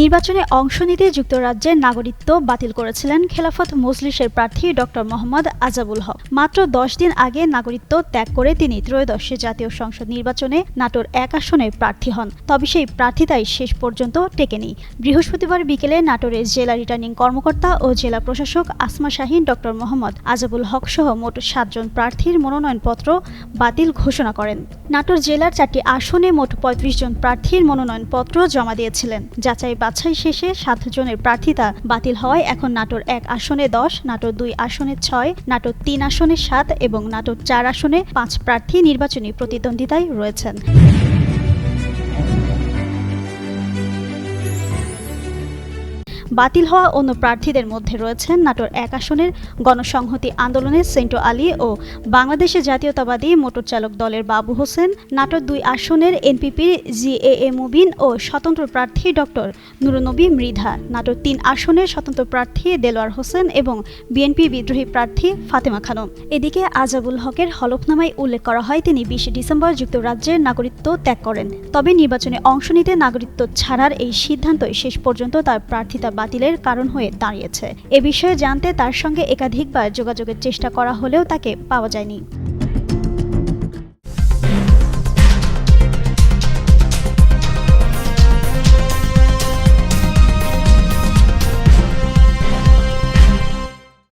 নির্বাচনে অংশ নিতে যুক্তরাজ্যের নাগরিকত্ব বাতিল করেছিলেন খেলাফত মজলিসের প্রার্থী ডক্টর মোহাম্মদ আজাবুল হক। মাত্র দশ দিন আগে নাগরিকত্ব ত্যাগ করে তিনি ত্রয়োদশ জাতীয় সংসদ নির্বাচনে নাটোর এক আসনে প্রার্থী হন। তবে সেই প্রার্থিতাই শেষ পর্যন্ত টেকেনি। বৃহস্পতিবার বিকেলে নাটোরের জেলা রিটার্নিং কর্মকর্তা ও জেলা প্রশাসক আসমা শাহিন, ডক্টর মোহাম্মদ আজাবুল হক সহ মোট সাতজন প্রার্থীর মনোনয়নপত্র বাতিল ঘোষণা করেন। নাটোর জেলার চারটি আসনে মোট পঁয়ত্রিশ জন প্রার্থীর মনোনয়নপত্র জমা দিয়েছিলেন। যাচাই বাছাই শেষে সাতজনের প্রার্থিতা বাতিল হওয়ায় এখন নাটোর এক আসনে দশ, নাটোর দুই আসনে ছয়, নাটোর তিন আসনে সাত এবং নাটোর চার আসনে পাঁচ প্রার্থী নির্বাচনী প্রতিদ্বন্দ্বিতায় রয়েছেন। বাতিল হওয়া অন্য প্রার্থীদের মধ্যে রয়েছেন নাটোর এক আসনের গণসংহতি আন্দোলনের সেন্টো আলী ও বাংলাদেশের জাতীয়তাবাদী মোটর চালক দলের বাবু হোসেন, নাটোর দুই আসনের এনপিপির জি এ এ মুবিন ও স্বতন্ত্র প্রার্থী ডক্টর নুরনবী মৃধা। নাটোর তিন আসনের স্বতন্ত্র প্রার্থী দেলোয়ার হোসেন এবং বিএনপি বিদ্রোহী প্রার্থী ফাতেমা খানম। এদিকে আজাবুল হকের হলফনামায় উল্লেখ করা হয়, তিনি বিশে ডিসেম্বর যুক্তরাজ্যের নাগরিকত্ব ত্যাগ করেন। তবে নির্বাচনে অংশ নিতে নাগরিকত্ব ছাড়ার এই সিদ্ধান্তই শেষ পর্যন্ত তার প্রার্থিতা বাতিলের কারণ হয়ে দাঁড়িয়েছে। এ বিষয়ে জানতে তার সঙ্গে একাধিকবার যোগাযোগের চেষ্টা করা হলেও তাকে পাওয়া যায়নি।